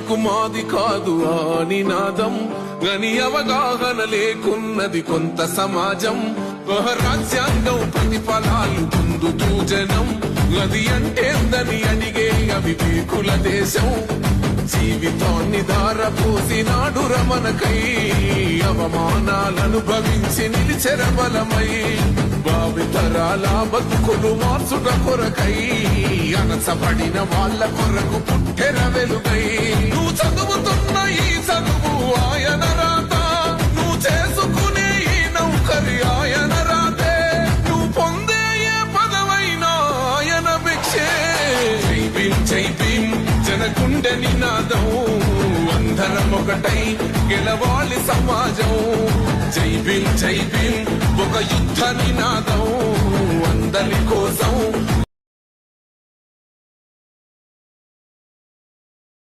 ఎందుకు మాది కాదు ఆ నినాదం. గని అవగాహన లేకున్నది కొంత సమాజం. రాజ్యాంగం ప్రతిఫలాలు పొందుతూ జనం గది అంటేందని అడిగే అవివేకుల దేశం. జీవితాన్ని ధారపోసినాడు రమణకై అవమానాలను భవించి నిలిచెర బలమై భావితరాల బతుకులు మార్చుట కొరకై అనసబడిన వాళ్ళ కొరకు పుట్టెర జై భీమ్ జై జనకుండె నినాదం. అందరం ఒకటై గెలవాలి సమాజం. జై భీమ్ జై భీమ్ ఒక యుద్ధ నినాదం. అందరి కోసం